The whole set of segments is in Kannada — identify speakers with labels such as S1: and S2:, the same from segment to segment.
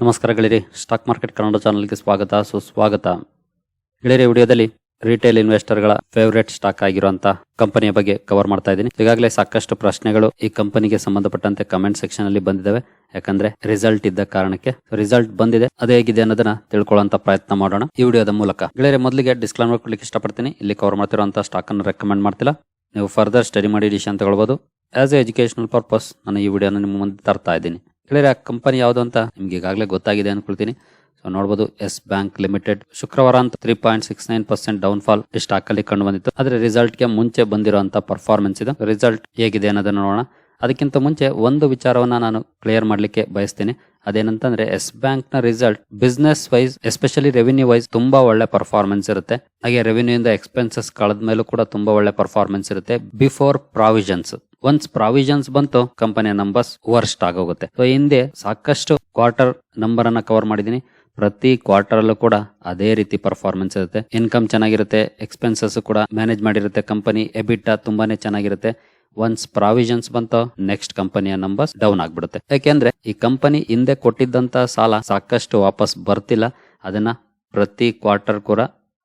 S1: ನಮಸ್ಕಾರ ಗೆಳೆಯರಿ ಸ್ಟಾಕ್ ಮಾರ್ಕೆಟ್ ಕನ್ನಡ ಚಾನಲ್ಗೆ ಸ್ವಾಗತ, ಸುಸ್ವಾಗತ. ಗೆಳೆಯರಿ, ವಿಡಿಯೋದಲ್ಲಿ ರಿಟೇಲ್ ಇನ್ವೆಸ್ಟರ್ಗಳ ಫೇವರೇಟ್ ಸ್ಟಾಕ್ ಆಗಿರುವಂತಹ ಕಂಪನಿಯ ಬಗ್ಗೆ ಕವರ್ ಮಾಡ್ತಾ ಇದ್ದೀನಿ. ಈಗಾಗಲೇ ಸಾಕಷ್ಟು ಪ್ರಶ್ನೆಗಳು ಈ ಕಂಪನಿಗೆ ಸಂಬಂಧಪಟ್ಟಂತೆ ಕಮೆಂಟ್ ಸೆಕ್ಷನ್ ಅಲ್ಲಿ ಬಂದಿದ್ದಾವೆ. ಯಾಕಂದ್ರೆ ರಿಸಲ್ಟ್ ಇದ್ದ ಕಾರಣಕ್ಕೆ ರಿಸಲ್ಟ್ ಬಂದಿದೆ. ಅದೇ ಹೇಗಿದೆ ಅನ್ನೋದನ್ನ ತಿಳ್ಕೊಳ್ಳುವಂತ ಪ್ರಯತ್ನ ಮಾಡೋಣ ಈ ವಿಡಿಯೋದ ಮೂಲಕ. ಗೆಳೆಯರೆ, ಮೊದಲಿಗೆ ಡಿಸ್ಕ್ಲೈಮರ್ ಕೊಡ್ಲಿಕ್ಕೆ ಇಷ್ಟಪಡ್ತೀನಿ. ಇಲ್ಲಿ ಕವರ್ ಮಾಡ್ತಿರುವಂತ ಸ್ಟಾಕ್ ಅನ್ನು ರೆಕಮೆಂಡ್ ಮಾಡ್ತಿಲ್ಲ. ನೀವು ಫರ್ದರ್ ಸ್ಟಡಿ ಮಾಡಿ ಡಿಸಿಷನ್ ತಗೊಳ್ಬಹುದು ಆಸ್ ಎ ಎಜುಕೇಶನಲ್ ಪರ್ಪಸ್ ನಾನು ಈ ವಿಡಿಯೋನ ನಿಮ್ಮ ಮುಂದೆ ತರ್ತಾ ಇದ್ದೀನಿ. ಗೆಳೆಯರೆ ಆ ಕಂಪನಿ ಯಾವುದು ಅಂತ ನಿಮ್ಗೆ ಈಗಾಗಲೇ ಗೊತ್ತಾಗಿದೆ ಅನ್ಕೊಳ್ತೀನಿ. ಸೊ ನೋಡಬಹುದು ಎಸ್ ಬ್ಯಾಂಕ್ ಲಿಮಿಟೆಡ್ ಶುಕ್ರವಾರ ಅಂತ three point six nine percent down fall stock ಅಲ್ಲಿ ಕಂಡು ಬಂದಿತ್ತು. ಆದ್ರೆ ರಿಸಲ್ಟ್ಗೆ ಮುಂಚೆ ಬಂದಿರುವಂತ ಪರ್ಫಾರ್ಮೆನ್ಸ್ ಇದು. ರಿಸಲ್ಟ್ ಹೇಗಿದೆ ಅನ್ನೋದನ್ನ ನೋಡೋಣ. ಅದಕ್ಕಿಂತ ಮುಂಚೆ ಒಂದು ವಿಚಾರವನ್ನ ನಾನು ಕ್ಲಿಯರ್ ಮಾಡ್ಲಿಕ್ಕೆ ಬಯಸ್ತೀನಿ. ಅದೇನಂತಂದ್ರೆ ಎಸ್ ಬ್ಯಾಂಕ್ನ result business wise especially revenue wise ತುಂಬಾ ಒಳ್ಳೆ ಪರ್ಫಾರ್ಮೆನ್ಸ್ ಇರುತ್ತೆ. ಹಾಗೆ ರೆವಿನ್ಯೂ ಇಂದ ಎಕ್ಸ್ಪೆನ್ಸಸ್ ಕಳೆದ ಮೇಲೂ ಕೂಡ ತುಂಬಾ ಒಳ್ಳೆ ಪರ್ಫಾರ್ಮೆನ್ಸ್ ಇರುತ್ತೆ ಬಿಫೋರ್ ಪ್ರಾವಿಷನ್ಸ್ ಒನ್ಸ್ ಪ್ರಾವಿಷನ್ಸ್ ಬಂತು ಕಂಪನಿಯ ನಂಬರ್ಸ್ ವರ್ಸ್ಟ್ ಆಗೋಗುತ್ತೆ. ಸೊ ಹಿಂದೆ ಸಾಕಷ್ಟು ಕ್ವಾರ್ಟರ್ ನಂಬರ್ ಅನ್ನ ಕವರ್ ಮಾಡಿದೀನಿ ಪ್ರತಿ ಕ್ವಾರ್ಟರ್ ಅಲ್ಲೂ ಕೂಡ ಅದೇ ರೀತಿ ಪರ್ಫಾರ್ಮೆನ್ಸ್ ಇರುತ್ತೆ. ಇನ್ಕಮ್ ಚೆನ್ನಾಗಿರುತ್ತೆ ಎಕ್ಸ್ಪೆನ್ಸಸ್ ಕೂಡ ಮ್ಯಾನೇಜ್ ಮಾಡಿರುತ್ತೆ ಕಂಪನಿ ಎಬಿಟ ತುಂಬಾನೇ ಚೆನ್ನಾಗಿರುತ್ತೆ. ಒನ್ಸ್ ಪ್ರಾವಿಷನ್ಸ್ ಬಂತು ನೆಕ್ಸ್ಟ್ ಕಂಪನಿಯ ನಂಬರ್ಸ್ ಡೌನ್ ಆಗ್ಬಿಡುತ್ತೆ. ಯಾಕೆಂದ್ರೆ ಈ ಕಂಪನಿ ಹಿಂದೆ ಕೊಟ್ಟಿದ್ದಂತ ಸಾಲ ಸಾಕಷ್ಟು ವಾಪಸ್ ಬರ್ತಿಲ್ಲ. ಅದನ್ನ ಪ್ರತಿ ಕ್ವಾರ್ಟರ್ ಕೂಡ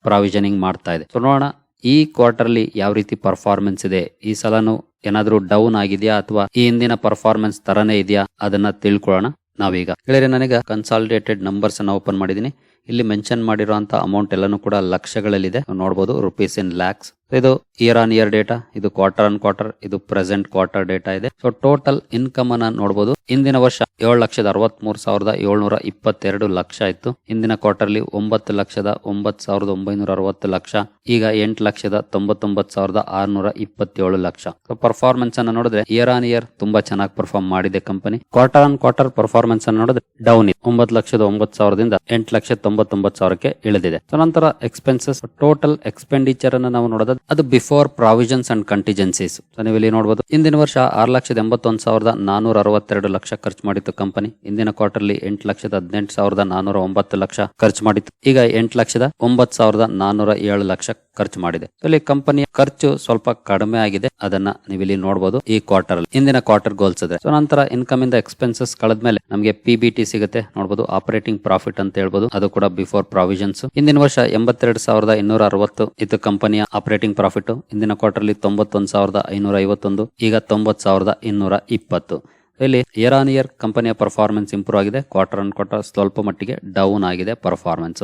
S1: ಪ್ರಾವಿಷನಿಂಗ್ ಮಾಡ್ತಾ ಇದೆ. ನೋಡೋಣ ಈ ಕ್ವಾರ್ಟರ್ಲಿ ಯಾವ ರೀತಿ ಪರ್ಫಾರ್ಮೆನ್ಸ್ ಇದೆ? ಈ ಸಲನು ಏನಾದರೂ ಡೌನ್ ಆಗಿದೆಯಾ ಅಥವಾ ಈ ಹಿಂದಿನ ಪರ್ಫಾರ್ಮೆನ್ಸ್ ತರನೇ ಇದೆಯಾ? ಅದನ್ನ ತಿಳ್ಕೊಳ್ಳೋಣ ನಾವೀಗ. ಹೇಳಿದ್ರೆ ನನಗೆ ಕನ್ಸಾಲಿಡೇಟೆಡ್ ನಂಬರ್ಸ್ ಅನ್ನ ಓಪನ್ ಮಾಡಿದೀನಿ ಇಲ್ಲಿ ಮೆನ್ಷನ್ ಮಾಡಿರುವಂತ ಅಮೌಂಟ್ ಎಲ್ಲಾನು ಕೂಡ ಲಕ್ಷಗಳಲ್ಲಿದೆ. ನೋಡಬಹುದು ರುಪೀಸ್ ಇನ್ ಲ್ಯಾಕ್ಸ್ ಇದು ಇಯರ್ ಆನ್ ಇಯರ್ ಡೇಟಾ ಇದು ಕ್ವಾರ್ಟರ್ ಆನ್ ಕ್ವಾರ್ಟರ್ ಇದು ಪ್ರೆಸೆಂಟ್ ಕ್ವಾರ್ಟರ್ ಡೇಟಾ ಇದೆ. ಸೊ ಟೋಟಲ್ ಇನ್ಕಮ್ ಅನ್ನ ನೋಡಬಹುದು ಇಂದಿನ ವರ್ಷ ಏಳು ಲಕ್ಷದ ಅರವತ್ ಮೂರ್ ಸಾವಿರದ ಏಳ್ನೂರ ಇಪ್ಪತ್ತೆರಡು ಲಕ್ಷ ಇತ್ತು. ಇಂದಿನ ಕ್ವಾರ್ಟರ್ಲಿ ಒಂಬತ್ತು ಲಕ್ಷದ ಒಂಬತ್ ಸಾವಿರದ ಒಂಬೈನೂರ ಅರವತ್ತು ಲಕ್ಷ. ಈಗ ಎಂಟು ಲಕ್ಷದ ತೊಂಬತ್ತೊಂಬತ್ತು ಸಾವಿರದ ಆರ್ನೂರ ಇಪ್ಪತ್ತೇಳು ಲಕ್ಷ. ಸೊ ಪರ್ಫಾರ್ಮೆನ್ಸ್ ಅನ್ನ ನೋಡಿದ್ರೆ ಇಯರ್ ಆನ್ ಇಯರ್ ತುಂಬಾ ಚೆನ್ನಾಗಿ ಪರ್ಫಾರ್ಮ್ ಮಾಡಿದೆ company quarter on quarter performance ಅನ್ನ ನೋಡಿದ್ರೆ ಡೌನ್ ಇದೆ. ಒಂಬತ್ತು ಲಕ್ಷದ ಒಂಬತ್ತು ಸಾವಿರದಿಂದ ಎಂಟು ಲಕ್ಷ ತೊಂಬತ್ತೊಂಬತ್ತು ಸಾವಿರಕ್ಕೆ ಇಳಿದಿದೆ. ಸೊ ನಂತರ ಎಕ್ಸ್ಪೆನ್ಸಸ್ ಟೋಟಲ್ ಎಕ್ಸ್ಪೆಂಡಿಚರ್ ಅನ್ನ ನಾವು ನೋಡೋದು ಅದು ಬಿಫೋರ್ ಪ್ರಾವಿಷನ್ಸ್ ಅಂಡ್ ಕಂಟಿಜೆನ್ಸೀಸ್ ನೀವು ಇಲ್ಲಿ ನೋಡಬಹುದು ಇಂದಿನ ವರ್ಷ ಆರು ಲಕ್ಷದ ಎಂಬತ್ತೊಂದು ಸಾವಿರದ ನಾನೂರ ಅರವತ್ತೆರಡು ಲಕ್ಷ ಖರ್ಚು ಮಾಡಿತ್ತು ಕಂಪನಿ ಇಂದಿನ ಕ್ವಾರ್ಟರ್ಲಿ ಎಂಟು ಲಕ್ಷದ ಹದಿನೆಂಟು ಸಾವಿರದ ನಾನೂರ ಒಂಬತ್ತು ಲಕ್ಷ ಖರ್ಚು ಮಾಡಿತ್ತು. ಈಗ ಎಂಟು ಲಕ್ಷದ ಒಂಬತ್ತು ಸಾವಿರದ ನಾನೂರ ಏಳು ಲಕ್ಷ ಖರ್ಚು ಮಾಡಿದೆ. ಇಲ್ಲಿ ಕಂಪನಿಯ ಖರ್ಚು ಸ್ವಲ್ಪ ಕಡಿಮೆ ಆಗಿದೆ. ಅದನ್ನ ನೀವು ಇಲ್ಲಿ ನೋಡಬಹುದು ಈ ಕ್ವಾರ್ಟರ್ ಅಲ್ಲಿ. ಇಂದಿನ ಕ್ವಾರ್ಟರ್ ಗೋಲ್ಸ್ ಇದೆ. ಸೊ ನಂತರ ಇನ್ಕಮ್ ಇಂದ ಎಕ್ಸ್ಪೆನ್ಸಸ್ ಕಳೆದ್ಮೇಲೆ ನಮಗೆ ಪಿಬಿಟಿ ಸಿಗುತ್ತೆ. ನೋಡಬಹುದು ಆಪರೇಟಿಂಗ್ ಪ್ರಾಫಿಟ್ ಅಂತ ಹೇಳ್ಬೋದು. ಅದು ಕೂಡ ಬಿಫೋರ್ ಪ್ರಾವಿಷನ್ಸ್ ಇಂದಿನ ವರ್ಷ ಎಂಬತ್ತೆರಡು ಸಾವಿರದ ಇನ್ನೂರ ಅರವತ್ತು ಇದು ಕಂಪನಿಯ ಆಪರೇಟಿಂಗ್ ಪ್ರಾಫಿಟ್ ಇಂದಿನ ಕ್ವಾರ್ಟರ್ಲಿ ತೊಂಬತ್ತೊಂದು ಸಾವಿರದ ಐನೂರ ಐವತ್ತೊಂದು, ಈಗ ತೊಂಬತ್ತು ಸಾವಿರದ ಇನ್ನೂರ ಇಪ್ಪತ್ತು. ಇಲ್ಲಿ ಇಯರ್ ಆನ್ ಇಯರ್ ಕಂಪನಿಯ ಪರ್ಫಾರ್ಮೆನ್ಸ್ ಇಂಪ್ರೂವ್ ಆಗಿದೆ. ಕ್ವಾರ್ಟರ್ ಅಂಡ್ ಕ್ವಾರ್ಟರ್ ಸ್ವಲ್ಪ ಮಟ್ಟಿಗೆ ಡೌನ್ ಆಗಿದೆ ಪರ್ಫಾರ್ಮೆನ್ಸ್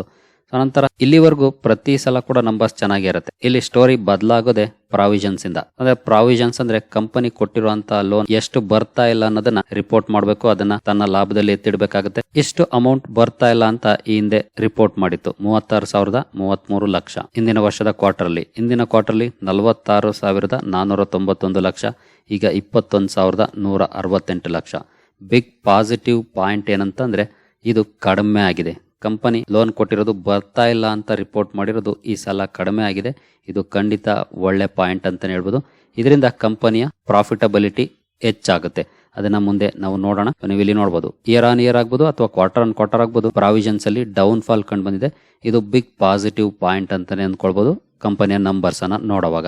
S1: ನಂತರ ಇಲ್ಲಿವರೆಗೂ ಪ್ರತಿ ಸಲ ಕೂಡ ನಂಬರ್ಸ್ ಚೆನ್ನಾಗಿರುತ್ತೆ ಇಲ್ಲಿ ಸ್ಟೋರಿ ಬದಲಾಗೋದೆ ಪ್ರಾವಿಷನ್ಸ್ ಇಂದ. ಅಂದ್ರೆ ಪ್ರಾವಿಷನ್ಸ್ ಅಂದ್ರೆ ಕಂಪನಿ ಕೊಟ್ಟಿರುವಂತಹ ಲೋನ್ ಎಷ್ಟು ಬರ್ತಾ ಇಲ್ಲ ಅನ್ನೋದನ್ನ ರಿಪೋರ್ಟ್ ಮಾಡಬೇಕು, ಅದನ್ನ ತನ್ನ ಲಾಭದಲ್ಲಿ ಎತ್ತಿಡ್ಬೇಕಾಗುತ್ತೆ. ಇಷ್ಟು ಅಮೌಂಟ್ ಬರ್ತಾ ಇಲ್ಲ ಅಂತ ಈ ಹಿಂದೆ ರಿಪೋರ್ಟ್ ಮಾಡಿತ್ತು. ಮೂವತ್ತಾರು ಸಾವಿರದ ಮೂವತ್ಮೂರು ಲಕ್ಷ. ಇಂದಿನ ವರ್ಷದ ಕ್ವಾರ್ಟರ್ಲಿ ಇಂದಿನ ಕ್ವಾರ್ಟರ್ಲಿ ನಲವತ್ತಾರು ಸಾವಿರದ ನಾನೂರ ತೊಂಬತ್ತೊಂದು ಲಕ್ಷ. ಈಗ ಇಪ್ಪತ್ತೊಂದು ಸಾವಿರದ ನೂರ ಅರವತ್ತೆಂಟು ಲಕ್ಷ. ಬಿಗ್ ಪಾಸಿಟಿವ್ ಪಾಯಿಂಟ್ ಏನಂತಂದ್ರೆ ಇದು ಕಡಿಮೆ ಆಗಿದೆ. ಕಂಪನಿ ಲೋನ್ ಕೊಟ್ಟಿರೋದು ಬರ್ತಾ ಇಲ್ಲ ಅಂತ ರಿಪೋರ್ಟ್ ಮಾಡಿರೋದು ಈ ಸಲ ಕಡಿಮೆ ಆಗಿದೆ. ಇದು ಖಂಡಿತ ಒಳ್ಳೆ ಪಾಯಿಂಟ್ ಅಂತಲೇ ಹೇಳ್ಬೋದು. ಇದರಿಂದ ಕಂಪನಿಯ ಪ್ರಾಫಿಟಬಿಲಿಟಿ ಹೆಚ್ಚಾಗುತ್ತೆ. ಅದನ್ನ ಮುಂದೆ ನಾವು ನೋಡೋಣ. ನೀವು ಇಲ್ಲಿ ನೋಡಬಹುದು ಇಯರ್ ಆನ್ ಇಯರ್ ಆಗ್ಬೋದು ಅಥವಾ ಕ್ವಾರ್ಟರ್ ಆನ್ ಕ್ವಾರ್ಟರ್ ಆಗ್ಬೋದು. ಪ್ರಾವಿಷನ್ಸ್ ಅಲ್ಲಿ ಡೌನ್ ಫಾಲ್ ಕಂಡು ಬಂದಿದೆ. ಇದು ಬಿಗ್ ಪಾಸಿಟಿವ್ ಪಾಯಿಂಟ್ ಅಂತಾನೆ ಅಂದ್ಕೊಳ್ಬಹುದು ಕಂಪನಿಯ ನಂಬರ್ಸ್ ಅನ್ನ ನೋಡುವಾಗ.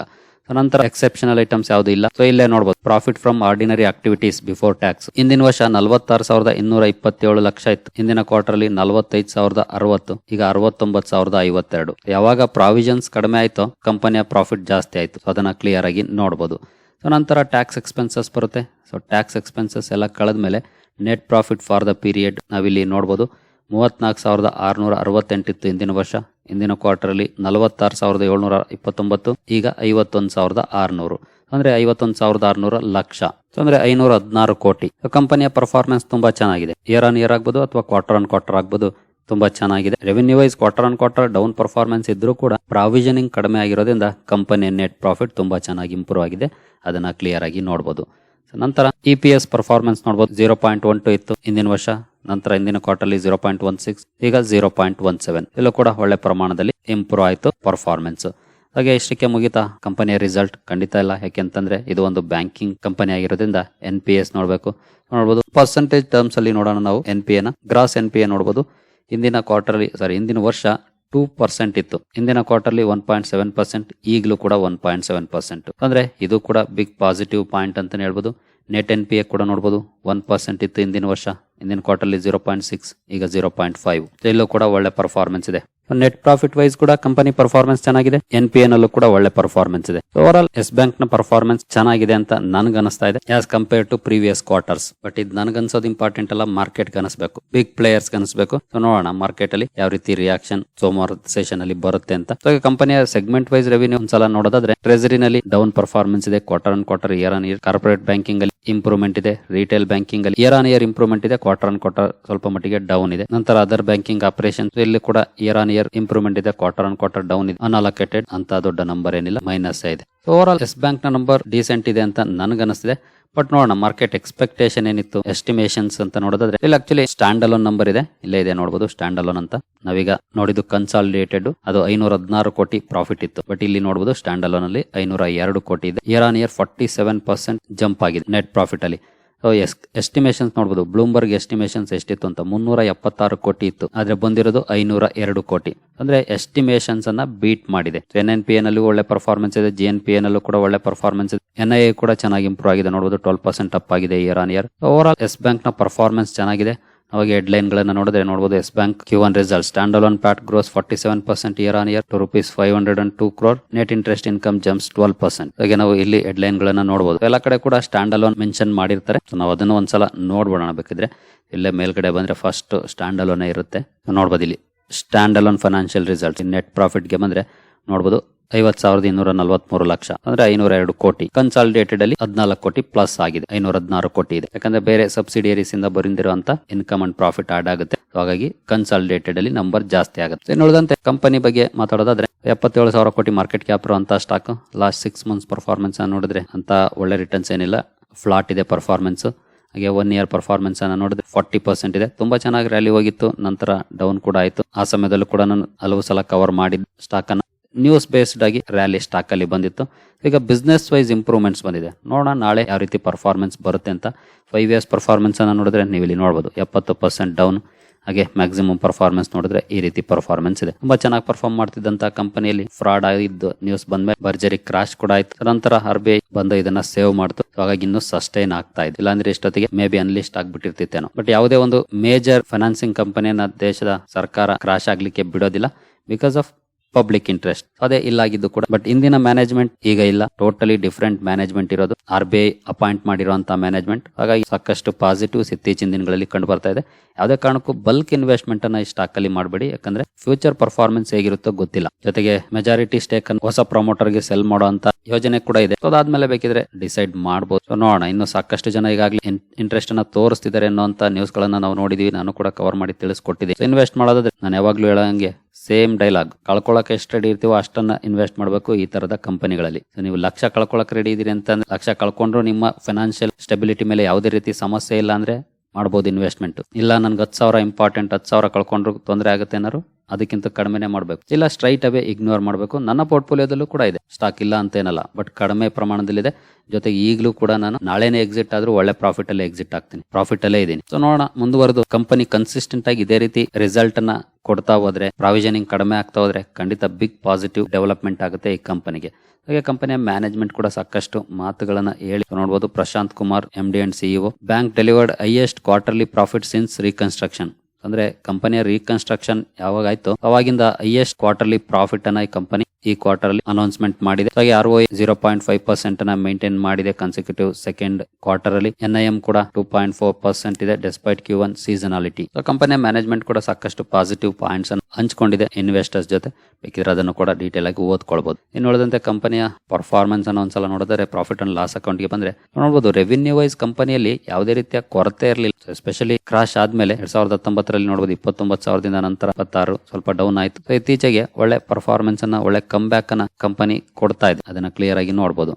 S1: ನಂತರ ಎಕ್ಸೆಪ್ಷನಲ್ ಐಟಮ್ಸ್ ಯಾವುದು ಇಲ್ಲ. ಸೊ ಇಲ್ಲೇ ನೋಡಬಹುದು profit from ordinary activities before tax ಇಂದಿನ ವರ್ಷ ನಲವತ್ತಾರು ಸಾವಿರದ ಇನ್ನೂರ ಇಪ್ಪತ್ತೇಳು ಲಕ್ಷ ಇತ್ತು. ಇಂದಿನ ಕ್ವಾರ್ಟರ್ ಅಲ್ಲಿ ನಲವತ್ತೈದು ಸಾವಿರದ ಅರವತ್ತು, ಈಗ ಅರವತ್ತೊಂಬತ್ತು ಸಾವಿರದ ಐವತ್ತೆರಡು. ಯಾವಾಗ ಪ್ರಾವಿಷನ್ಸ್ ಕಡಿಮೆ ಆಯ್ತೋ, ಕಂಪನಿಯ ಪ್ರಾಫಿಟ್ ಜಾಸ್ತಿ ಆಯ್ತು. ಅದನ್ನ ಕ್ಲಿಯರ್ ಆಗಿ ನೋಡಬಹುದು ಸೊ ನಂತರ ಟ್ಯಾಕ್ಸ್ ಎಕ್ಸ್ಪೆನ್ಸಸ್ ಬರುತ್ತೆ. ಸೊ ಟ್ಯಾಕ್ಸ್ ಎಕ್ಸ್ಪೆನ್ಸಸ್ ಎಲ್ಲ ಕಳೆದ ಮೇಲೆ net profit for the period ನಾವಿಲ್ಲಿ ನೋಡಬಹುದು ಮೂವತ್ನಾಲ್ಕು ಸಾವಿರದ ಆರುನೂರ ಅರವತ್ತೆಂಟಿತ್ತು ಇಂದಿನ ವರ್ಷ. ಇಂದಿನ ಕ್ವಾರ್ಟರ್ಲಿ ನಲವತ್ತಾರು ಸಾವಿರದ ಏಳ್ನೂರ ಇಪ್ಪತ್ತೊಂಬತ್ತು, ಈಗ ಐವತ್ತೊಂದು ಸಾವಿರದ ಆರುನೂರು. ಅಂದ್ರೆ ಐವತ್ತೊಂದು ಸಾವಿರದ ಆರುನೂರ ಲಕ್ಷ. ಅಂದ್ರೆ ಐನೂರ ಹದಿನಾರು ಕೋಟಿ. ಕಂಪನಿಯ ಪರ್ಫಾರ್ಮೆನ್ಸ್ ತುಂಬಾ ಚೆನ್ನಾಗಿದೆ. ಇಯರ್ ಆನ್ ಇಯರ್ ಆಗ್ಬೋದು ಅಥವಾ ಕ್ವಾರ್ಟರ್ ಆನ್ ಕ್ವಾರ್ಟರ್ ಆಗ್ಬೋದು ತುಂಬಾ ಚೆನ್ನಾಗಿದೆ. Revenue wise quarter on quarter down performance ಇದ್ರೂ ಕೂಡ ಪ್ರಾವಿಷನಿಂಗ್ ಕಡಿಮೆ ಆಗಿರೋದ್ರಿಂದ ಕಂಪನಿಯ ನೆಟ್ ಪ್ರಾಫಿಟ್ ತುಂಬಾ ಚೆನ್ನಾಗಿ ಇಂಪ್ರೂವ್ ಆಗಿದೆ. ಅದನ್ನ ಕ್ಲಿಯರ್ ಆಗಿ ನೋಡಬಹುದು ನಂತರ ಇ ಪಿ ಎಸ್ ಪರ್ಫಾರ್ಮೆನ್ಸ್ ನೋಡಬಹುದು ಜೀರೋ ಪಾಯಿಂಟ್ ಒನ್ ಟು ಇತ್ತು ಇಂದಿನ ವರ್ಷ. ನಂತರ ಇಂದಿನ quarterly zero point one six ಈಗ ಜೀರೋ ಪಾಯಿಂಟ್ ಒನ್ ಸೆವೆನ್ ಇಲ್ಲೂ ಕೂಡ ಒಳ್ಳೆ ಪ್ರಮಾಣದಲ್ಲಿ ಇಂಪ್ರೂವ್ ಆಯಿತು ಪರ್ಫಾರ್ಮೆನ್ಸ್ ಹಾಗೆ ಇಷ್ಟಕ್ಕೆ ಮುಗಿತಾ ಕಂಪನಿಯ ರಿಸಲ್ಟ್ ಖಂಡಿತ ಇಲ್ಲ. ಯಾಕೆಂತಂದ್ರೆ ಇದು ಒಂದು ಬ್ಯಾಂಕಿಂಗ್ ಕಂಪನಿ ಆಗಿರೋದ್ರಿಂದ ಎನ್ ಪಿ ಎಸ್ ನೋಡಬೇಕು. ನೋಡಬಹುದು ಪರ್ಸೆಂಟೇಜ್ ಟರ್ಮ್ಸ್ ಅಲ್ಲಿ ನೋಡೋಣ ನಾವು ಎನ್ ಪಿ ಎನ ಗ್ರಾಸ್ ಎನ್ ಪಿ ಎ ನೋಡಬಹುದು ಇಂದಿನ ಕ್ವಾರ್ಟರ್ಲಿ ಸಾರಿ ಇಂದಿನ ವರ್ಷ ಟೂ ಪರ್ಸೆಂಟ್ ಇತ್ತು. ಇಂದಿನ quarterly one point seven percent ಈಗಲೂ ಕೂಡ ಒನ್ ಪಾಯಿಂಟ್ ಸೆವೆನ್ ಪರ್ಸೆಂಟ್ ಅಂದ್ರೆ ಇದು ಕೂಡ ಬಿಗ್ ಪಾಸಿಟಿವ್ ಪಾಯಿಂಟ್ ಅಂತಾನೆ ಹೇಳ್ಬೋದು. ನೆಟ್ ಎನ್ ಪಿ ಎ ಕೂಡ ನೋಡಬಹುದು ಒನ್ ಪರ್ಸೆಂಟ್ ಇತ್ತು ಇಂದಿನ ವರ್ಷ. ಇಂದಿನ ಕ್ವಾರ್ಟರ್ಲಿ ಜೀರೋ ಪಾಯಿಂಟ್ ಸಿಕ್ಸ್ ಈಗ ಜೀರೋ ಪಾಯಿಂಟ್ ಫೈವ್ ಇಲ್ಲೂ ಕೂಡ ಒಳ್ಳೆ ಪರ್ಫಾರ್ಮೆನ್ಸ್ ಇದೆ. ನೆಟ್ ಪ್ರಾಫಿಟ್ ವೈಸ್ ಕೂಡ ಕಂಪನಿ ಪರ್ಫಾರ್ಮೆನ್ಸ್ ಚೆನ್ನಾಗಿದೆ. ಎನ್ ಪಿ ಎನ್ ಅಲ್ಲೂ ಕೂಡ ಒಳ್ಳೆ ಪರ್ಫಾರ್ಮೆನ್ಸ್ ಇದೆ. ಓವರ್ ಆಲ್ ಎಸ್ ಬ್ಯಾಂಕ್ನ ಪರ್ಫಾರ್ಮೆನ್ಸ್ ಚೆನ್ನಾಗಿದೆ ಅಂತ ನನ್ಗೆ ಅನಿಸ್ತಾ ಇದೆ. As compare to previous quarters but ಇದು ನನಗನ್ಸೋದು ಇಂಪಾರ್ಟೆಂಟ್ ಅಲ್ಲ ಮಾರ್ಕೆಟ್ ಅನಿಸ್ಬೇಕು. ಬಿಗ್ ಪ್ಲೇಯರ್ಸ್ ಅನಿಸ್ಬೇಕು. ನೋಡೋಣ ಮಾರ್ಕೆಟ್ ಅಲ್ಲಿ ಯಾವ ರೀತಿ ರಿಯಾಕ್ಷನ್ ಸೋಮವಾರ ಸೆಷನ್ ಅಲ್ಲಿ ಬರುತ್ತೆ ಅಂತ. ಸೊ ಕಂಪನಿಯ ಸೆಗ್ಮೆಂಟ್ ವೈಸ್ ರೆವಿನ್ಯೂ ಒಂದ್ಸಲ ನೋಡೋದಾದ್ರೆ ಟ್ರೆಸರಿನಲ್ಲಿ ಡೌನ್ ಪರ್ಫಾರ್ಮೆನ್ಸ್ ಇದೆ. Quarter on quarter year on year corporate banking ಅಲ್ಲಿ ಇಂಪ್ರೂವ್ಮೆಂಟ್ ಇದೆ. ರಿಟೇಲ್ ಬ್ಯಾಂಕಿಂಗ್ ಅಲ್ಲಿ ಇಯರ್ ಆನ್ ಇಯರ್ ಇಂಪ್ರೂವ್ಮೆಂಟ್ ಇದೆ. ಕ್ವಾರ್ಟರ್ ಆನ್ ಕ್ವಾರ್ಟರ್ ಸ್ವಲ್ಪ ಮಟ್ಟಿಗೆ ಡೌನ್ ಇದೆ. ನಂತರ ಅದರ್ ಬ್ಯಾಂಕಿಂಗ್ ಆಪರೇಷನ್ ಇಲ್ಲಿ ಕೂಡ ಇಯರ್ ಆನ್ ಇಯರ್ ಇಂಪ್ರೂವ್ಮೆಂಟ್ ಇದೆ ಕ್ವಾರ್ಟರ್ ಆನ್ ಕ್ವಾರ್ಟರ್ ಡೌನ್ ಇದೆ ಅನ್ಅಲೋಕೇಟೆಡ್ ಅಂತ ದೊಡ್ಡ ನಂಬರ್ ಏನಿಲ್ಲ ಮೈನಸ್ ಇದೆ. ಓವರ್ ಆಲ್ ಎಸ್ ಬ್ಯಾಂಕ್ನ ನಂಬರ್ ಡೀಸೆಂಟ್ ಇದೆ ಅಂತ ನನಗನ್ನಿಸ್ತಿದೆ. ಬಟ್ ನೋಡೋಣ ಮಾರ್ಕೆಟ್ ಎಕ್ಸ್ಪೆಕ್ಟೇಷನ್ ಏನಿತ್ತು ಎಸ್ಟಿಮೇಷನ್ಸ್ ಅಂತ ನೋಡೋದಾದ್ರೆ, ಇಲ್ಲಿ ಆಕ್ಚುಲಿ ಸ್ಟ್ಯಾಂಡ್ ಅಲೋನ್ ನಂಬರ್ ಇದೆ. ಇಲ್ಲೇ ಇದೆ ನೋಡಬಹುದು ಸ್ಟ್ಯಾಂಡ್ ಅಲೋನ್ ಅಂತ. ನಾವೀಗ ನೋಡಿದ್ದು ಕನ್ಸಾಲಿಡೇಟೆಡ್ ಅದು ಐನೂರ ಹದಿನಾರು ಕೋಟಿ ಪ್ರಾಫಿಟ್ ಇತ್ತು. ಬಟ್ ಇಲ್ಲಿ ನೋಡಬಹುದು ಸ್ಟ್ಯಾಂಡ್ ಅಲೋನ್ ಅಲ್ಲಿ ಐನೂರ ಎರಡು ಕೋಟಿ ಇದೆ. Year on year forty seven percent jump ಆಗಿದೆ ನೆಟ್ ಪ್ರಾಫಿಟ್ ಅಲ್ಲಿ. ಎಸ್ ಎಸ್ಟಿಮೇಷನ್ಸ್ ನೋಡಬಹುದು ಬ್ಲೂಮ್ಬರ್ಗ್ ಎಸ್ಟಿಮೇಷನ್ಸ್ ಎಷ್ಟಿತ್ತು ಅಂತ? ಮುನ್ನೂರ ಎಪ್ಪತ್ತಾರು ಕೋಟಿ ಇತ್ತು. ಆದ್ರೆ ಬಂದಿರೋದು ಐನೂರ ಎರಡು ಕೋಟಿ. ಅಂದ್ರೆ ಎಸ್ಟಿಮೇಷನ್ಸ್ ಅನ್ನ ಬೀಟ್ ಮಾಡಿದೆ. ಎನ್ ಎನ್ ಪಿ ಎನಲ್ಲೂ ಒಳ್ಳೆ ಪರ್ಫಾರ್ಮೆನ್ಸ್ ಇದೆ. ಜಿ ಎನ್ ಪಿ ಎನಲ್ಲೂ ಕೂಡ ಒಳ್ಳೆ ಪರ್ಫಾರ್ಮೆನ್ಸ್ ಇದೆ. ಎನ್ ಐ ಕೂಡ ಚೆನ್ನಾಗಿ ಇಂಪ್ರೂವ್ ಆಗಿದೆ. ನೋಡಬಹುದು ಟ್ವೆಲ್ ಪರ್ಸೆಂಟ್ ಅಪ್ ಆಗಿದೆ year on year overall Yes ಬ್ಯಾಂಕ್ನ ಪರ್ಫಾರ್ಮೆನ್ಸ್ ಚೆನ್ನಾಗಿದೆ. ಅವಾಗ ಹೆಡ್ಲೈನ್ ಗಳನ್ನ ನೋಡಿದ್ರೆ ನೋಡಬಹುದು Yes bank Q one result stand alone PAT grows forty seven percent year on year to rupees five hundred and two crore net interest income jumps twelve percent ಹಾಗೆ ನಾವು ಇಲ್ಲಿ ಹೆಡ್ಲೈನ್ ಗಳನ್ನ ನೋಡಬಹುದು ಎಲ್ಲ ಕಡೆ ಕೂಡ ಸ್ಟ್ಯಾಂಡ್ ಅಲೋನ್ ಮೆನ್ಷನ್ ಮಾಡಿರ್ತಾರೆ ನಾವು ಅದನ್ನು ಒಂದ್ಸಲ ನೋಡ್ಬೋಣ ಬೇಕಿದ್ರೆ. ಇಲ್ಲೇ ಮೇಲ್ಗಡೆ ಬಂದ್ರೆ ಫಸ್ಟ್ ಸ್ಟ್ಯಾಂಡ್ ಅಲೋನೇ ಇರುತ್ತೆ. ನೋಡ್ಬೋದು ಇಲ್ಲಿ. Stand alone financial result net ಪ್ರಾಫಿಟ್ಗೆ ಬಂದ್ರೆ ನೋಡಬಹುದು ಐವತ್ ಸಾವಿರದ ಇನ್ನೂರ ನಲವತ್ಮೂರು ಲಕ್ಷ. ಅಂದ್ರೆ ಐನೂರ ಎರಡು ಕೋಟಿ. ಕನ್ಸಾಲಿಡೇಟೆಡ್ ಅಲ್ಲಿ ಹದಿನಾಲ್ಕು ಕೋಟಿ ಪ್ಲಸ್ ಆಗಿದೆ. ಐನೂರ ಹದಿನಾರು ಕೋಟಿ ಇದೆ. ಯಾಕಂದ್ರೆ ಬೇರೆ ಸಬ್ಸಿಡಿಯರೀಸ್ ಇಂದ ಬರಿಂದಿರುವಂತ ಇನ್ಕಮ್ ಅಂಡ್ ಪ್ರಾಫಿಟ್ ಆಡ್ ಆಗುತ್ತೆ. ಹಾಗಾಗಿ ಕನ್ಸಾಲಿಡೇಟೆಡ್ ಅಲ್ಲಿ ನಂಬರ್ ಜಾಸ್ತಿ ಆಗುತ್ತೆ. ಉಳಿದಂತೆ ಕಂಪನಿ ಬಗ್ಗೆ ಮಾತಾಡೋದಾದ್ರೆ ಎಪ್ಪತ್ತೇಳು ಸಾವಿರ ಕೋಟಿ ಮಾರ್ಕೆಟ್ ಕ್ಯಾಪ್ ಇರುವಂತ stock last six months performance ನೋಡಿದ್ರೆ ಅಂತ ಒಳ್ಳೆ ರಿಟರ್ನ್ಸ್ ಏನಿಲ್ಲ. ಫ್ಲಾಟ್ ಇದೆ ಪರ್ಫಾರ್ಮೆನ್ಸ್ ಹಾಗೆ ಒನ್ ಇಯರ್ ಪರ್ಫಾರ್ಮೆನ್ಸ್ ಅನ್ನ ನೋಡಿದ್ರೆ ಫಾರ್ಟಿ ಪರ್ಸೆಂಟ್ ಇದೆ. ತುಂಬಾ ಚೆನ್ನಾಗಿ ರ್ಯಾಲಿ ಹೋಗಿತ್ತು. ನಂತರ ಡೌನ್ ಕೂಡ ಆಯಿತು. ಆ ಸಮಯದಲ್ಲೂ ಕೂಡ ನಾನು ಹಲವು ಸಲ ಕವರ್ ಮಾಡಿದ ಸ್ಟಾಕ್ ಅನ್ನ ನ್ಯೂಸ್ ಬೇಸ್ಡ್ ಆಗಿ ರ್ಯಾಲಿ ಸ್ಟಾಕ್ ಅಲ್ಲಿ ಬಂದಿತ್ತು. ಈಗ ಬಿಸ್ನೆಸ್ ವೈಸ್ ಇಂಪ್ರೂವ್ಮೆಂಟ್ಸ್ ಬಂದಿದೆ. ನೋಡೋಣ ನಾಳೆ ಯಾವ ರೀತಿ ಪರ್ಫಾರ್ಮೆನ್ಸ್ ಬರುತ್ತೆ ಅಂತ. ಫೈವ್ ಇಯರ್ಸ್ ಪರ್ಫಾರ್ಮೆನ್ಸ್ ಅನ್ನ ನೋಡಿದ್ರೆ ನೀವು ಇಲ್ಲಿ ನೋಡಬಹುದು ಎಪ್ಪತ್ತು ಪರ್ಸೆಂಟ್ ಡೌನ್ ಹಾಗೆ ಮ್ಯಾಕ್ಸಿಮಮ್ ಪರ್ಫಾರ್ಮೆನ್ಸ್ ನೋಡಿದ್ರೆ ಈ ರೀತಿ ಪರ್ಫಾರ್ಮೆನ್ಸ್ ಇದೆ. ತುಂಬಾ ಚೆನ್ನಾಗಿ ಪರ್ಫಾರ್ಮ್ ಮಾಡ್ತಿದ್ದಂತ ಕಂಪನಿಯಲ್ಲಿ ಫ್ರಾಡ್ ಆಗಿದ್ದು ನ್ಯೂಸ್ ಬಂದ್ಮೇಲೆ ಭರ್ಜರಿ ಕ್ರಾಶ್ ಕೂಡ ಆಯ್ತು. ನಂತರ ಆರ್ ಬಿ ಐ ಬಂದು ಇದನ್ನ ಸೇವ್ ಮಾಡ್ತು. ಹಾಗಾಗಿ ಇನ್ನೂ ಸಸ್ಟೈನ್ ಆಗ್ತಾ ಇದೆ. ಇಲ್ಲಾಂದ್ರೆ ಇಷ್ಟೊತ್ತಿಗೆ ಮೇ ಬಿ ಅನ್ಲಿಸ್ಟ್ ಆಗ್ಬಿಟ್ಟಿರ್ತಿತ್ತೇನೋ ಬಟ್ ಯಾವುದೇ ಒಂದು ಮೇಜರ್ ಫೈನಾನ್ಸಿಂಗ್ ಕಂಪನಿಯನ್ನ ದೇಶದ ಸರ್ಕಾರ ಕ್ರಾಶ್ ಆಗ್ಲಿಕ್ಕೆ ಬಿಡೋದಿಲ್ಲ. ಬಿಕಾಸ್ ಆಫ್ ಪಬ್ಲಿಕ್ ಇಂಟ್ರೆಸ್ಟ್ ಅದೇ ಇಲ್ಲಾಗಿದ್ದು ಕೂಡ ಬಟ್ ಇಂದಿನ ಮ್ಯಾನೇಜ್ಮೆಂಟ್ ಈಗ ಇಲ್ಲ. ಟೋಟಲಿ ಡಿಫ್ರೆಂಟ್ ಮ್ಯಾನೇಜ್ಮೆಂಟ್ ಇರೋದು. ಆರ್ ಬಿ ಐ ಅಪಾಯಿಂಟ್ ಮಾಡಿರುವಂತಹ ಮ್ಯಾನೇಜ್ಮೆಂಟ್ ಹಾಗಾಗಿ ಸಾಕಷ್ಟು ಪಾಸಿಟಿವ್ಸ್ ಇತ್ತೀಚಿನ ದಿನಗಳಲ್ಲಿ ಕಂಡು ಬರ್ತಾ ಇದೆ. ಯಾವುದೇ ಕಾರಣಕ್ಕೂ ಬಲ್ಕ್ ಇನ್ವೆಸ್ಟ್ಮೆಂಟ್ ಅನ್ನ ಈ ಸ್ಟಾಕ್ ಅಲ್ಲಿ ಮಾಡಬೇಡಿ. ಯಾಕಂದ್ರೆ ಫ್ಯೂಚರ್ ಪರ್ಫಾರ್ಮೆನ್ಸ್ ಹೇಗಿರುತ್ತೋ ಗೊತ್ತಿಲ್ಲ. ಜೊತೆಗೆ ಮೆಜಾರಿಟಿ ಸ್ಟೇಕ್ ಅನ್ನು ಹೊಸ ಪ್ರಮೋಟರ್ಗೆ ಸೆಲ್ ಮಾಡುವಂತ ಯೋಜನೆ ಕೂಡ ಇದೆ. ಅದಾದ್ಮೇಲೆ ಬೇಕಿದ್ರೆ ಡಿಸೈಡ್ ಮಾಡಬಹುದು ನೋಡೋಣ. ಇನ್ನು ಸಾಕಷ್ಟು ಜನ ಈಗಾಗಲೇ ಇಂಟ್ರೆಸ್ಟ್ ಅನ್ನ ತೋರಿಸ್ತಿದ್ದಾರೆ ಅನ್ನೋ ನ್ಯೂಸ್ ಗಳನ್ನ ನಾವು ನೋಡಿದೀವಿ. ನಾನು ಕೂಡ ಕವರ್ ಮಾಡಿ ತಿಳಿಸ್ಕೊಟ್ಟಿದ್ದೀನಿ ಇನ್ವೆಸ್ಟ್ ಮಾಡೋದಾದ್ರೆ, ನಾನು ಯಾವಾಗ್ಲೂ ಹೇಳಂಗೆ ಸೇಮ್ ಡೈಲಾಗ್. ಕಳ್ಕೊಳಕ್ಕೆ ಎಷ್ಟು ರೆಡಿ ಇರ್ತೀವೋ ಅಷ್ಟನ್ನ ಇನ್ವೆಸ್ಟ್ ಮಾಡಬೇಕು ಈ ತರದ ಕಂಪನಿಗಳಲ್ಲಿ. ನೀವು ಲಕ್ಷ ಕಳ್ಕೊಳಕ್ ರೆಡಿ ಇದೀರಿ ಅಂತಂದ್ರೆ, ಲಕ್ಷ ಕಳ್ಕೊಂಡ್ರು ನಿಮ್ಮ ಫೈನಾನ್ಷಿಯಲ್ ಸ್ಟೆಬಿಲಿಟಿ ಮೇಲೆ ಯಾವುದೇ ರೀತಿ ಸಮಸ್ಯೆ ಇಲ್ಲ ಅಂದ್ರೆ ಮಾಡ್ಬೋದು ಇನ್ವೆಸ್ಟ್ಮೆಂಟ್ ಇಲ್ಲ, ನನ್ಗೆ ಹತ್ತು ಸಾವಿರ ಇಂಪಾರ್ಟೆಂಟ್ ಹತ್ತು ಸಾವಿರ ಕಳ್ಕೊಂಡ್ರು ತೊಂದರೆ ಆಗುತ್ತೆ ಏನಾರು ಅದಕ್ಕಿಂತ ಕಡಿಮೆನೆ ಮಾಡಬೇಕು. ಇಲ್ಲ ಸ್ಟ್ರೈಟ್ ಅವೇ ಇಗ್ನೋರ್ ಮಾಡಬೇಕು. ನನ್ನ ಪೋರ್ಟ್ಫೋಲಿಯೋದಲ್ಲೂ ಕೂಡ ಇದೆ. ಸ್ಟಾಕ್ ಇಲ್ಲ ಅಂತ ಏನಲ್ಲ ಬಟ್ ಕಡಿಮೆ ಪ್ರಮಾಣದಲ್ಲಿದೆ. ಜೊತೆಗೆ ಈಗಲೂ ಕೂಡ ನಾನು ನಾಳೆನೇ ಎಕ್ಸಿಟ್ ಆದ್ರೂ ಒಳ್ಳೆ ಪ್ರಾಫಿಟ್ ಅಲ್ಲೇ ಎಕ್ಸಿಟ್ ಆಗ್ತೀನಿ ಪ್ರಾಫಿಟ್ ಅಲ್ಲೇ ಇದ್ದೀನಿ. ಸೊ ನೋಡೋಣ. ಮುಂದುವರೆದು ಕಂಪನಿ ಕನ್ಸಿಸ್ಟೆಂಟ್ ಆಗಿ ಇದೇ ರೀತಿ ರಿಸಲ್ಟ್ ಅನ್ನ ಕೊಡ್ತಾ ಹೋದ್ರೆ ಪ್ರಾವಿಷನಿಂಗ್ ಕಡಿಮೆ ಆಗ್ತಾ ಹೋದ್ರೆ ಖಂಡಿತ ಬಿಗ್ ಪಾಸಿಟಿವ್ ಡೆವಲಪ್ಮೆಂಟ್ ಆಗುತ್ತೆ ಈ ಕಂಪನಿಗೆ ಹಾಗೆ ಕಂಪನಿಯ ಮ್ಯಾನೇಜ್ಮೆಂಟ್ ಕೂಡ ಸಾಕಷ್ಟು ಮಾತುಗಳನ್ನ ಹೇಳಿ ನೋಡಬಹುದು Prashant Kumar M D and CEO bank delivered highest quarterly profit since reconstruction ಅಂದ್ರೆ ಕಂಪನಿಯ ರೀಕನ್ಸ್ಟ್ರಕ್ಷನ್ ಯಾವಾಗ ಆಯ್ತು? ಅವಾಗಿಂದ ಹೈಯೆಸ್ಟ್ ಕ್ವಾರ್ಟರ್ಲಿ ಪ್ರಾಫಿಟ್ ಅನ್ನ ಈ ಕಂಪನಿ ಈ ಕ್ವಾರ್ಟರ್ ಅಲ್ಲಿ ಅನೌನ್ಸ್ಮೆಂಟ್ ಮಾಡಿದೆ. ಹಾಗೆ ಆರ್ ಜೀರೋ ಪಾಯಿಂಟ್ ಫೈವ್ ಪರ್ಸೆಂಟ್ನ ಮೇಂಟೈನ್ ಮಾಡಿದೆ ಕನ್ಸಿಕ್ಯೂಟಿವ್ ಸೆಕೆಂಡ್ ಕ್ವಾರ್ಟರ್ ಅಲ್ಲಿ. ಎನ್ ಐ ಎಂ ಕೂಡ ಟೂ ಪಾಯಿಂಟ್ ಫೋರ್ ಪರ್ಸೆಂಟ್ ಇದೆ ಡೆಸ್ಪೈಟ್ ಕ್ಯೂ ಒನ್ ಸೀಸನಾಲಿಟಿ ಕಂಪನಿಯ ಮ್ಯಾನೇಜ್ಮೆಂಟ್ ಕೂಡ ಸಾಕಷ್ಟು ಪಾಸಿಟಿವ್ ಪಾಯಿಂಟ್ಸ್ ಅನ್ನು ಹಂಚಿಕೊಂಡಿದೆ ಇನ್ವೆಸ್ಟರ್ಸ್ ಜೊತೆ. ಬೇಕಿದ್ರೆ ಅದನ್ನು ಕೂಡ ಡೀಟೇಲ್ ಆಗಿ ಓದ್ಕೊಳ್ಬಹುದು ಇನ್ನು ಉಳಿದಂತೆ ಕಂಪನಿಯ ಪರ್ಫಾರ್ಮೆನ್ಸ್ ಅನ್ನು ಒಂದ್ಸಲ ನೋಡಿದ್ರೆ ಪ್ರಾಫಿಟ್ ಅಂಡ್ ಲಾಸ್ ಅಕೌಂಟ್ಗೆ ಬಂದ್ರೆ ನೋಡಬಹುದು ರೆವಿನ್ಯೂ ವೈಸ್ ಕಂಪನಿಯಲ್ಲಿ ಯಾವುದೇ ರೀತಿಯ ಕೊರತೆ ಇರಲಿಲ್ಲ. ಎಸ್ಪೆಷಲಿ ಕ್ರಾಶ್ ಆದ್ಮೇಲೆ ಎರಡ್ ಸಾವಿರದ ಹತ್ತೊಂಬತ್ತರಲ್ಲಿ ನೋಡಬಹುದು ಇಪ್ಪತ್ತೊಂಬತ್ತು ಸಾವಿರದಿಂದ ನಂತರ ಇಪ್ಪತ್ತಾರು ಸ್ವಲ್ಪ ಡೌನ್ ಆಯ್ತು. ಇತ್ತೀಚೆಗೆ ಒಳ್ಳೆ ಪರ್ಫಾರ್ಮೆನ್ಸ್ ಅನ್ನ ಒಳ್ಳೆ ಕಮ್ ಬ್ಯಾಕ್ ಅನ್ನ ಕಂಪನಿ ಕೊಡ್ತಾ ಇದೆ. ಅದನ್ನ ಕ್ಲಿಯರ್ ಆಗಿ ನೋಡಬಹುದು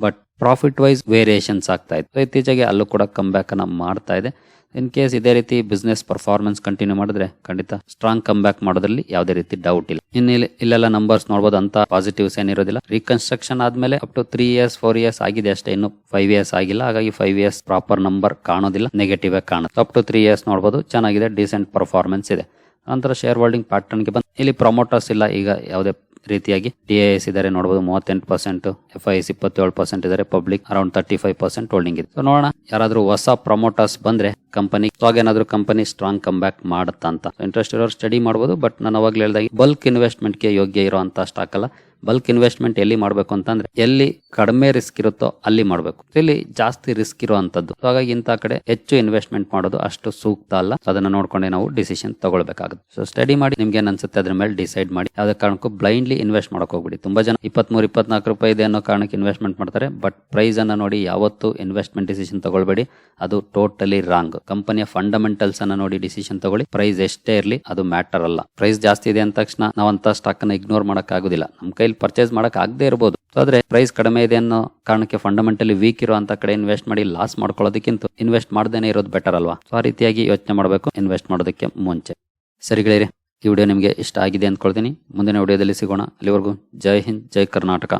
S1: ಬಟ್ ಪ್ರಾಫಿಟ್ ವೈಸ್ ವೇರಿಯೇಷನ್ಸ್ ಆಗ್ತಾ ಇತ್ತು ಇತ್ತೀಚೆಗೆ ಅಲ್ಲೂ ಕೂಡ ಕಮ್ ಬ್ಯಾಕ್ ಅನ್ನ ಮಾಡ್ತಾ ಇದೆ. ಇನ್ ಕೇಸ್ ಇದೇ ರೀತಿ ಬಿಸ್ನೆಸ್ ಪರ್ಫಾರ್ಮೆನ್ಸ್ ಕಂಟಿನ್ಯೂ ಮಾಡಿದ್ರೆ ಖಂಡಿತ ಸ್ಟ್ರಾಂಗ್ ಕಮ್ ಬ್ಯಾಕ್ ಮಾಡೋದ್ರಲ್ಲಿ ಯಾವುದೇ ರೀತಿ ಡೌಟ್ ಇಲ್ಲ. ಇನ್ನು ಇಲ್ಲಿ- ಇಲ್ಲೆಲ್ಲ ನಂಬರ್ಸ್ ನೋಡಬಹುದು ಅಂತ ಪಾಸಿಟಿವ್ಸ್ ಏನಿರೋದಿಲ್ಲ ರೀಕನ್ಸ್ಟ್ರಕ್ಷನ್ ಆದ್ಮೇಲೆ up to three years four years ಆಗಿದೆ ಅಷ್ಟೇ. ಇನ್ನು ಫೈವ್ ಇಯರ್ಸ್ ಆಗಿಲ್ಲ. ಹಾಗಾಗಿ ಫೈವ್ ಇಯರ್ಸ್ ಪ್ರಾಪರ್ ನಂಬರ್ ಕಾಣೋದಿಲ್ಲ. ನೆಗೆಟಿವ್ ಆಗಿ ಕಾಣುತ್ತೆ. ಅಪ್ ಟು ತ್ರೀ ಇಯರ್ಸ್ ನೋಡಬಹುದು ಚೆನ್ನಾಗಿದೆ ಡಿಸೆಂಟ್ ಪರ್ಫಾರ್ಮೆನ್ಸ್ ಇದೆ. ನಂತರ ಶೇರ್ ಹೋಲ್ಡಿಂಗ್ ಪ್ಯಾಟರ್ನ್ಗೆ ಬಂದು ಇಲ್ಲಿ ಪ್ರಮೋಟರ್ಸ್ ಇಲ್ಲ. ಈಗ ಯಾವುದೇ ರೀತಿಯಾಗಿ ಡಿ ಎಸ್ ಇದಾರೆ ನೋಡಬಹುದು ಮೂವತ್ತೆಂಟು ಪರ್ಸೆಂಟ್ ಎಫ್ ಐ ಎಸ್ ಇಪ್ಪತ್ತೇಳು ಪರ್ಸೆಂಟ್ ಇದಾರೆ. Public around thirty five percent holding ಇದೆ ನೋಡೋಣ, ಯಾರಾದ್ರೂ ಹೊಸ ಪ್ರಮೋಟರ್ಸ್ ಬಂದ್ರೆ ಕಂಪನಿ ಇವಾಗ ಏನಾದ್ರು ಕಂಪನಿ ಸ್ಟ್ರಾಂಗ್ ಕಮ್ ಬ್ಯಾಕ್ ಮಾಡುತ್ತಾ ಅಂತ ಇಂಟ್ರೆಸ್ಟ್ ಇರೋರು ಸ್ಟಡಿ ಮಾಡಬಹುದು ಬಟ್ ನಾನು ಅವಾಗಲೇ ಹೇಳಿದಾಗ ಬಲ್ಕ್ ಇನ್ವೆಸ್ಟ್ಮೆಂಟ್ಗೆ ಯೋಗ್ಯ ಇರುವಂತ ಸ್ಟಾಕ್ ಅಲ್ಲ. ಬಲ್ಕ್ ಇನ್ವೆಸ್ಟ್ಮೆಂಟ್ ಎಲ್ಲಿ ಮಾಡಬೇಕು ಅಂತಂದ್ರೆ ಎಲ್ಲಿ ಕಡಿಮೆ ರಿಸ್ಕ್ ಇರುತ್ತೋ ಅಲ್ಲಿ ಮಾಡಬೇಕು. ಇಲ್ಲಿ ಜಾಸ್ತಿ ರಿಸ್ಕ್ ಇರುವಂತದ್ದು. ಹಾಗಾಗಿ ಇಂಥ ಕಡೆ ಹೆಚ್ಚು ಇನ್ವೆಸ್ಟ್ಮೆಂಟ್ ಮಾಡೋದು ಅಷ್ಟು ಸೂಕ್ತ ಅಲ್ಲ. ಅದನ್ನ ನೋಡ್ಕೊಂಡೆ ನಾವು ಡಿಸಿಷನ್ ತಗೊಳ್ಬೇಕಾಗುತ್ತೆ. ಸೊ ಸ್ಟಡಿ ಮಾಡಿ ನಿಮ್ಗೆ ಏನ್ ಅನ್ಸುತ್ತೆ ಅದ್ರ ಮೇಲೆ ಡಿಸೈಡ್ ಮಾಡಿ. ಯಾವ್ದೇ ಕಾರಣಕ್ಕೂ ಬ್ಲೈಂಡ್ಲಿ ಇನ್ವೆಸ್ಟ್ ಮಾಡಕ್ ಹೋಗ್ಬಿಡಿ. ತುಂಬಾ ಜನ ಇಪ್ಪತ್ಮೂರು, ಇಪ್ಪತ್ನಾಲ್ಕು ರೂಪಾಯಿ ಇದೆ ಅನ್ನೋ ಕಾರಣಕ್ಕೆ ಇನ್ವೆಸ್ಟ್ಮೆಂಟ್ ಮಾಡ್ತಾರೆ. ಬಟ್ ಪ್ರೈಸ್ ಅನ್ನ ನೋಡಿ ಯಾವತ್ತು ಇನ್ವೆಸ್ಟ್ಮೆಂಟ್ ಡಿಸಿಷನ್ ತಗೊಳ್ಬೇಡಿ. ಅದು ಟೋಟಲಿ ರಾಂಗ್ ಕಂಪನಿಯ ಫಂಡಮೆಂಟಲ್ಸ್ ಅನ್ನ ನೋಡಿ ಡಿಸಿಷನ್ ತಗೊಳ್ಳಿ. ಪ್ರೈಸ್ ಎಷ್ಟೇ ಇರಲಿ, ಅದು ಮ್ಯಾಟರ್ ಅಲ್ಲ. ಪ್ರೈಸ್ ಜಾಸ್ತಿ ಇದೆ ಅಂದ ತಕ್ಷಣ ನಾವಂತ ಸ್ಟಾಕ್ ಅನ್ನ ಇಗ್ನೋರ್ ಮಾಡಕ್ ಆಗುದಿಲ್ಲ. ನಮ್ ಕೈಲಿ ಪರ್ಚೇಸ್ ಆಗದೆ ಇರಬಹುದು ಆದ್ರೆ ಪ್ರೈಸ್ ಕಡಿಮೆ ಇದೆ ಅನ್ನೋ ಕಾರಣಕ್ಕೆ ಫಂಡಮೆಂಟಲಿ ವೀಕ್ ಇರುವಂತ ಕಡೆ ಇನ್ವೆಸ್ಟ್ ಮಾಡಿ ಲಾಸ್ ಮಾಡ್ಕೊಳ್ಳೋದಕ್ಕಿಂತ ಇನ್ವೆಸ್ಟ್ ಮಾಡದೇನೆ ಇರೋದು ಬೆಟರ್ ಅಲ್ವಾ? ಸೊ ಆ ರೀತಿಯಾಗಿ ಯೋಚನೆ ಮಾಡಬೇಕು ಇನ್ವೆಸ್ಟ್ ಮಾಡೋದಕ್ಕೆ ಮುಂಚೆ. ಸರಿ ಗೆಳೆಯರೆ, ಈ ವಿಡಿಯೋ ನಿಮಗೆ ಇಷ್ಟ ಆಗಿದೆ ಅಂದ್ಕೊಳ್ತೀನಿ. ಮುಂದಿನ ವಿಡಿಯೋದಲ್ಲಿ ಸಿಗೋಣ. ಅಲ್ಲಿವರೆಗೂ ಜೈ ಹಿಂದ್, ಜೈ ಕರ್ನಾಟಕ.